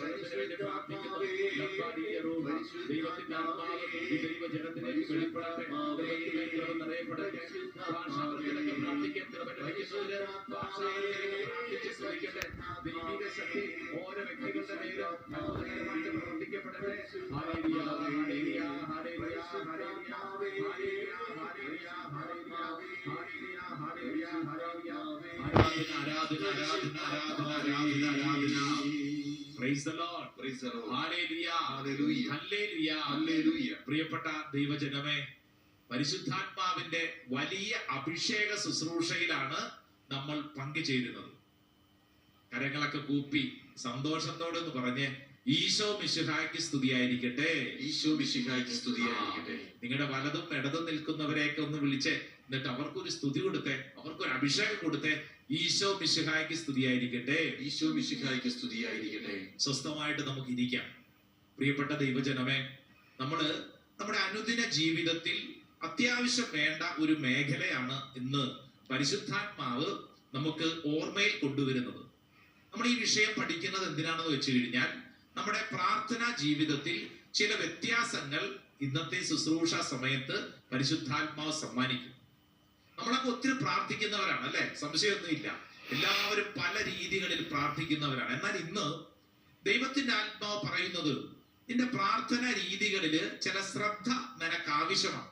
വേണ്ടി പ്രാർത്ഥിക്കുന്നു ലംബാഡിയറോ, ദൈവത്തിന്റെ ആത്മാവ് ഈ ദൈവജനത്തിലേക്ക് വെളിപ്പെടട്ടെ ദൈവത്തിന്റെ കൃപ നിറയപ്പെടട്ടെ ഭാഷാവർഗനൊക്കെ പ്രാർത്ഥിക്കാൻ കൃപ ലഭിക്കുന്നവര് ഭാഷാവർഗനൊക്കെ പ്രാർത്ഥിച്ച് ശ്രമിക്കട്ടെ ദൈവിക ശക്തി ഓരോ വ്യക്തികളുടെ മേലും അത്ഭുതകരമായിട്ട് പ്രവർത്തിക്കപ്പെടട്ടെ ഹല്ലേലൂയ, ഹല്ലേലൂയ, ഹല്ലേലൂയ, ഹല്ലേലൂയ. ആരാധന ആരാധന ആരാധന ആരാധന പ്രിയപ്പെട്ട ദൈവജനമേ പരിശുദ്ധാത്മാവിന്റെ വലിയ അഭിഷേക ശുശ്രൂഷയിലാണ് നമ്മൾ പങ്കുചേരുന്നത്. കരങ്ങളൊക്കെ കൂപ്പി സന്തോഷത്തോടെ എന്ന് പറഞ്ഞ് ഈശോ മിശുഹായ്ക്ക് സ്തുതിയായിരിക്കട്ടെ. ഈശോ മിശിഹായ്ക്ക് സ്തുതിയായിരിക്കട്ടെ. നിങ്ങളുടെ വലതും ഇടതും നിൽക്കുന്നവരെയൊക്കെ ഒന്ന് വിളിച്ച് എന്നിട്ട് അവർക്കൊരു സ്തുതി കൊടുത്തേ അവർക്കൊരു അഭിഷേകം കൊടുത്തേ ഈശോ മിശിഹായ്ക്ക് സ്തുതിയായിരിക്കട്ടെ. ഈശോ മിശിഹായ്ക്ക് സ്തുതിയായിരിക്കട്ടെ. സ്വസ്ഥമായിട്ട് നമുക്ക് ഇരിക്കാം പ്രിയപ്പെട്ട ദൈവജനമേ നമ്മൾ നമ്മുടെ അനുദിന ജീവിതത്തിൽ അത്യാവശ്യം വേണ്ട ഒരു മേഖലയാണ് ഇന്ന് പരിശുദ്ധാത്മാവ് നമുക്ക് ഓർമ്മയിൽ കൊണ്ടുവരുന്നത്. നമ്മൾ ഈ വിഷയം പഠിക്കുന്നത് എന്തിനാണെന്ന് വെച്ച് കഴിഞ്ഞാൽ നമ്മുടെ പ്രാർത്ഥനാ ജീവിതത്തിൽ ചില വ്യത്യാസങ്ങൾ ഇന്നത്തെ ശുശ്രൂഷ സമയത്ത് പരിശുദ്ധാത്മാവ് സമ്മാനിക്കും. നമ്മളൊക്കെ ഒത്തിരി പ്രാർത്ഥിക്കുന്നവരാണ് അല്ലെ? സംശയമൊന്നുമില്ല. എല്ലാവരും പല രീതികളിൽ പ്രാർത്ഥിക്കുന്നവരാണ്. എന്നാൽ ഇന്ന് ദൈവത്തിന്റെ ആത്മാവ് പറയുന്നത് നിന്റെ പ്രാർത്ഥന രീതികളിൽ ചില ശ്രദ്ധ നിനക്ക് ആവശ്യമാണ്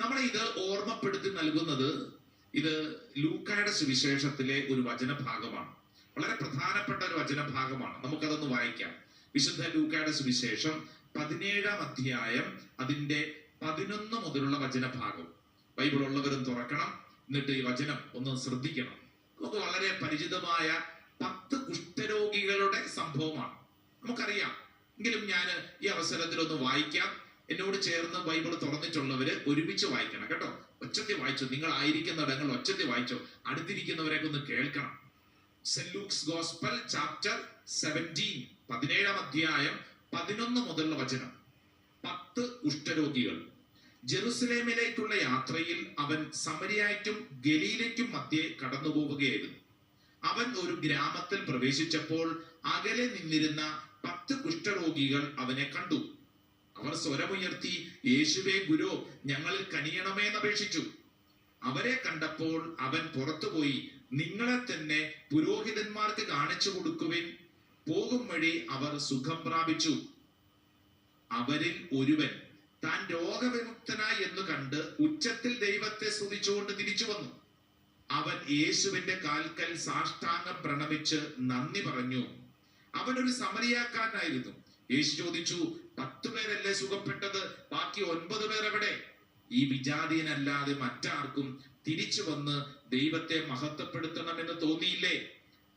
നമ്മളെ ഇത് ഓർമ്മപ്പെടുത്തി നൽകുന്നത് ഇത് ലൂക്കായുടെ സുവിശേഷത്തിലെ ഒരു വചനഭാഗമാണ്. വളരെ പ്രധാനപ്പെട്ട ഒരു വചനഭാഗമാണ്. നമുക്കതൊന്ന് വായിക്കാം. വിശുദ്ധ ലൂക്കായുടെ സുവിശേഷം പതിനേഴാം അധ്യായം അതിന്റെ പതിനൊന്ന് മുതലുള്ള വചനഭാഗം. ബൈബിൾ ഉള്ളവരും തുറക്കണം. എന്നിട്ട് ഈ വചനം ഒന്ന് ശ്രദ്ധിക്കണം. നമുക്ക് വളരെ പരിചിതമായ പത്ത് കുഷ്ഠരോഗികളുടെ സംഭവമാണ്. നമുക്കറിയാം. എങ്കിലും ഞാൻ ഈ അവസരത്തിൽ ഒന്ന് വായിക്കാം. എന്നോട് ചേർന്ന് ബൈബിൾ തുറന്നിട്ടുള്ളവര് ഒരുമിച്ച് വായിക്കണം കേട്ടോ. ഒച്ചത്തി വായിച്ചോ. നിങ്ങൾ ആയിരിക്കുന്ന ഇടങ്ങൾ ഒച്ചത്തി വായിച്ചോ. അടുത്തിരിക്കുന്നവരെയൊക്കെ ഒന്ന് കേൾക്കണം. സെല്ലൂക്സ് ലൂക്സ് ഗോസ്പൽ ചാപ്റ്റർ സെവന്റീൻ പതിനേഴാം അധ്യായം പതിനൊന്ന് മുതലുള്ള വചനം. പത്ത് കുഷ്ഠരോഗികൾ. ജെറുസലേമിലേക്കുള്ള യാത്രയിൽ അവൻ സമരിയായിട്ടും ഗലീലയ്ക്കും മധ്യേ കടന്നു പോവുകയായിരുന്നു അവൻ ഒരു ഗ്രാമത്തിൽ പ്രവേശിച്ചപ്പോൾ അകലെ നിന്നിരുന്ന പത്ത് കുഷ്ഠരോഗികൾ അവനെ കണ്ടു. അവർ സ്വരമുയർത്തി യേശുവേ ഗുരു ഞങ്ങളിൽ കനിയണമേ അപേക്ഷിച്ചു. അവരെ കണ്ടപ്പോൾ അവൻ പുറത്തുപോയി നിങ്ങളെ തന്നെ പുരോഹിതന്മാർക്ക് കാണിച്ചു കൊടുക്കുവിൻ. പോകും വഴി അവർ സുഖം പ്രാപിച്ചു. അവരിൽ ഒരുവൻ താൻ രോഗവിമുക്തനായി എന്ന് കണ്ട് ഉച്ചത്തിൽ ദൈവത്തെ സ്തുതിച്ചുകൊണ്ട് തിരിച്ചു വന്നു. അവൻ യേശുവിന്റെ കാൽക്കൽ സാഷ്ടാംഗം പ്രണമിച്ച് നന്ദി പറഞ്ഞു. അവൻ ഒരു സമരിയാക്കാരനായിരുന്നു. യേശു ചോദിച്ചു പത്തു പേരല്ലേ സുഖപ്പെട്ടത്? ബാക്കി ഒൻപത് പേർ എവിടെ ഈ വിജാതീയനല്ലാതെ മറ്റാർക്കും തിരിച്ചു വന്ന് ദൈവത്തെ മഹത്വപ്പെടുത്തണമെന്ന് തോന്നിയില്ലേ?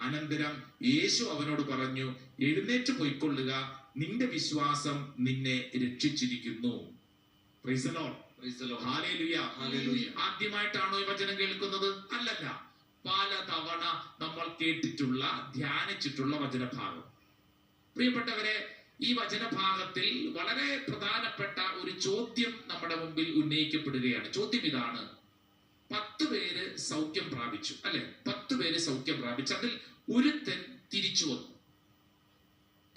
അനന്തരം യേശു അവനോട് പറഞ്ഞു എഴുന്നേറ്റ് പോയിക്കൊള്ളുക. നിന്റെ വിശ്വാസം നിന്നെ രക്ഷിച്ചിരിക്കുന്നു. ആദ്യമായിട്ടാണോ ഈ വചനം കേൾക്കുന്നത്? അല്ലല്ല. പല തവണ നമ്മൾ കേട്ടിട്ടുള്ള ധ്യാനിച്ചിട്ടുള്ള വചനഭാഗം. പ്രിയപ്പെട്ടവരെ ഈ വചനഭാഗത്തിൽ വളരെ പ്രധാനപ്പെട്ട ഒരു ചോദ്യം നമ്മുടെ മുമ്പിൽ ഉന്നയിക്കപ്പെടുകയാണ്. ചോദ്യം ഇതാണ്. പത്ത് പേര് സൗഖ്യം പ്രാപിച്ചു. അല്ലെ? പത്ത് പേര് സൗഖ്യം പ്രാപിച്ചു. അതിൽ ഒരുത്തൻ തിരിച്ചു വന്നു.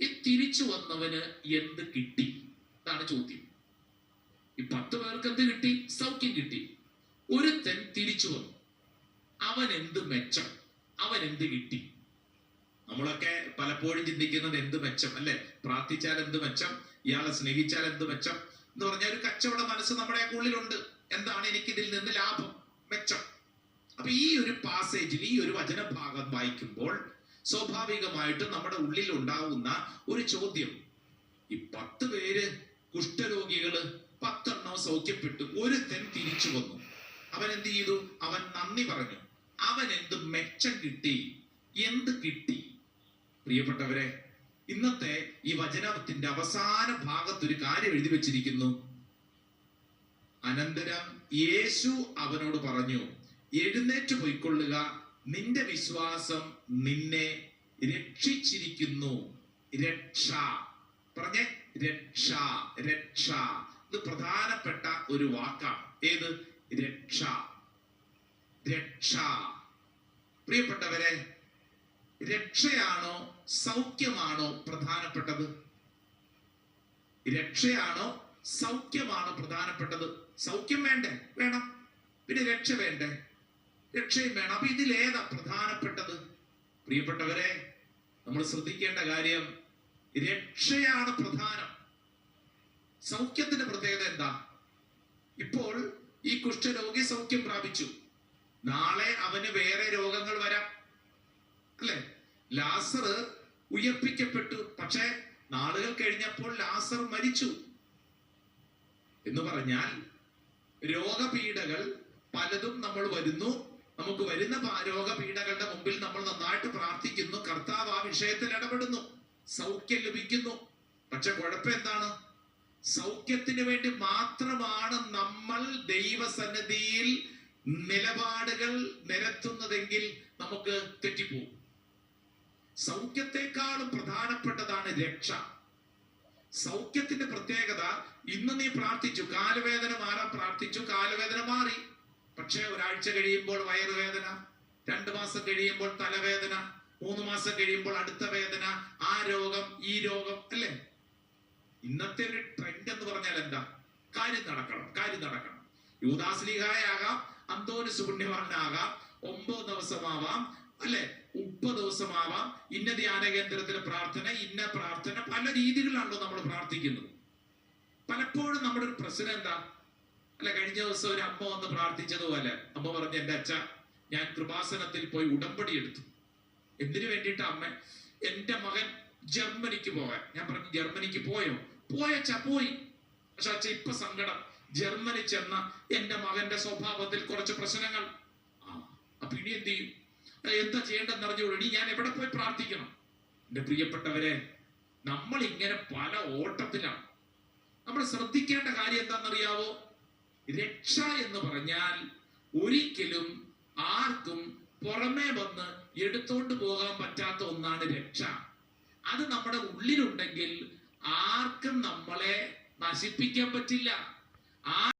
ഈ തിരിച്ചു വന്നവന് എന്ത് കിട്ടി? അതാണ് ചോദ്യം. ഈ പത്ത് പേർക്ക് എന്ത് കിട്ടി? സൗഖ്യം കിട്ടി. ഒരുത്തൻ തിരിച്ചു വന്നു. അവൻ എന്ത് മെച്ചം? അവൻ എന്ത് കിട്ടി? നമ്മളൊക്കെ പലപ്പോഴും ചിന്തിക്കുന്നത് എന്ത് മെച്ചം? അല്ലെ? പ്രാർത്ഥിച്ചാൽ എന്ത് മെച്ചം? ഇയാളെ സ്നേഹിച്ചാൽ എന്ത് മെച്ചം? എന്ന് പറഞ്ഞ ഒരു കച്ചവട മനസ്സ് നമ്മുടെ ഉള്ളിലുണ്ട് എന്താണ് എനിക്ക് ഇതിൽ നിന്ന് ലാഭം? മെച്ചം. അപ്പൊ ഈ ഒരു പാസേജിൽ ഈ ഒരു വചനഭാഗം വായിക്കുമ്പോൾ സ്വാഭാവികമായിട്ടും നമ്മുടെ ഉള്ളിൽ ഉണ്ടാവുന്ന ഒരു ചോദ്യം. ഈ പത്ത് പേര് കുഷ്ഠരോഗികൾ പത്തെണ്ണം സൗഖ്യപ്പെട്ടു ഒരു ഒരുത്തൻ തിരിച്ചു വന്നു. അവൻ എന്ത് ചെയ്തു? അവൻ നന്ദി പറഞ്ഞു. അവൻ എന്ത് മെച്ചം കിട്ടി? എന്ത് കിട്ടി? പ്രിയപ്പെട്ടവരെ ഇന്നത്തെ ഈ വചനത്തിന്റെ അവസാന ഭാഗത്ത് ഒരു കാര്യം എഴുതി വെച്ചിരിക്കുന്നു. അനന്തരം യേശു അവനോട് പറഞ്ഞു എഴുന്നേറ്റ് പോയിക്കൊള്ളുക. നിന്റെ വിശ്വാസം നിന്നെ രക്ഷിച്ചിരിക്കുന്നു. രക്ഷ. പറഞ്ഞേ രക്ഷ രക്ഷ. ഇത് പ്രധാനപ്പെട്ട ഒരു വാക്കാണ്. ഏത്? രക്ഷ. രക്ഷ. പ്രിയപ്പെട്ടവരെ രക്ഷയാണോ സൗഖ്യമാണോ പ്രധാനപ്പെട്ടത്? രക്ഷയാണോ സൗഖ്യമാണോ പ്രധാനപ്പെട്ടത്? സൗഖ്യം വേണ്ടേ? വേണം. പിന്നെ രക്ഷ വേണ്ടേ? രക്ഷയും വേണം. അപ്പൊ ഇതിലേതാ പ്രധാനപ്പെട്ടത്? പ്രിയപ്പെട്ടവരെ നമ്മൾ ശ്രദ്ധിക്കേണ്ട കാര്യം രക്ഷയാണ് പ്രധാനം. സൗഖ്യത്തിന്റെ പ്രത്യേകത എന്താ ഇപ്പോൾ ഈ കുഷ്ഠരോഗി സൗഖ്യം പ്രാപിച്ചു. നാളെ അവന് വേറെ രോഗങ്ങൾ വരാം. അല്ലെ? ലാസർ ഉയർപ്പിക്കപ്പെട്ടു. പക്ഷേ നാളുകൾ കഴിഞ്ഞപ്പോൾ ലാസർ മരിച്ചു. എന്ന് പറഞ്ഞാൽ രോഗപീഠകൾ പലതും നമ്മൾ വരുന്നു. നമുക്ക് വരുന്ന രോഗപീഠകളുടെ മുമ്പിൽ നമ്മൾ നന്നായിട്ട് പ്രാർത്ഥിക്കുന്നു. കർത്താവ് ആ വിഷയത്തിൽ ഇടപെടുന്നു. സൗഖ്യം ലഭിക്കുന്നു. പക്ഷെ കുഴപ്പം എന്താണ്? സൗഖ്യത്തിന് വേണ്ടി മാത്രമാണ് നമ്മൾ ദൈവസന്നിധിയിൽ നിലപാടുകൾ നിരത്തുന്നതെങ്കിൽ നമുക്ക് തെറ്റിപ്പോകും സൗഖ്യത്തെക്കാളും പ്രധാനപ്പെട്ടതാണ് രക്ഷ. സൗഖ്യത്തിന്റെ പ്രത്യേകത ഇന്ന് നീ പ്രാർത്ഥിച്ചു കാലുവേദന മാറാൻ പ്രാർത്ഥിച്ചു കാലുവേദന മാറി. പക്ഷേ ഒരാഴ്ച കഴിയുമ്പോൾ വയറുവേദന രണ്ടു മാസം കഴിയുമ്പോൾ തലവേദന മൂന്ന് മാസം കഴിയുമ്പോൾ അടുത്ത വേദന ആ രോഗം ഈ രോഗം അല്ലേ? ഇന്നത്തെ ഒരു ട്രെൻഡ് എന്ന് പറഞ്ഞാൽ എന്താ? കാര്യം നടക്കണം കാര്യം നടക്കണം. യൂദാസ്ലിഹായാകാം അന്തോനി സുപുണ്യവാനാകാം ഒമ്പത് ദിവസമാവാം അല്ലെ? മുപ്പത് ദിവസമാവാം. ഇന്ന ധ്യാന കേന്ദ്രത്തിലെ പ്രാർത്ഥന ഇന്ന പ്രാർത്ഥന പല രീതികളിലാണല്ലോ നമ്മൾ പ്രാർത്ഥിക്കുന്നത്. പലപ്പോഴും നമ്മുടെ ഒരു പ്രശ്നം എന്താ? അല്ല കഴിഞ്ഞ ദിവസം ഒരു അമ്മ വന്ന് പ്രാർത്ഥിച്ചതുപോലെ അമ്മ പറഞ്ഞു എന്റെ അച്ഛ ഞാൻ കൃപാസനത്തിൽ പോയി ഉടമ്പടി എടുത്തു. എന്തിനു വേണ്ടിയിട്ട് അമ്മ? എന്റെ മകൻ ജർമ്മനിക്ക് പോകാൻ. ഞാൻ പറഞ്ഞു ജർമ്മനിക്ക് പോയോ? പോയച്ച പോയി. പക്ഷെ ഇപ്പൊ സങ്കടം. ജർമ്മനി ചെന്ന എന്റെ മകന്റെ സ്വഭാവത്തിൽ കുറച്ച് പ്രശ്നങ്ങൾ. ആ അപ്പൊ ഇനി എന്ത് ചെയ്യും? എന്താ ചെയ്യേണ്ടെന്ന് അറിഞ്ഞോളൂ ഇനി ഞാൻ എവിടെ പോയി പ്രാർത്ഥിക്കണം? എന്റെ പ്രിയപ്പെട്ടവരെ നമ്മൾ ഇങ്ങനെ പല ഓട്ടത്തിലാണ്. നമ്മൾ ശ്രദ്ധിക്കേണ്ട കാര്യം എന്താണെന്നറിയാവോ? രക്ഷ എന്ന് പറഞ്ഞാൽ ഒരിക്കലും ആർക്കും പുറമേ വന്ന് എടുത്തോണ്ട് പോകാൻ പറ്റാത്ത ഒന്നാണ് രക്ഷ. അത് നമ്മുടെ ഉള്ളിലുണ്ടെങ്കിൽ ആർക്കും നമ്മളെ നശിപ്പിക്കാൻ പറ്റില്ല. ആ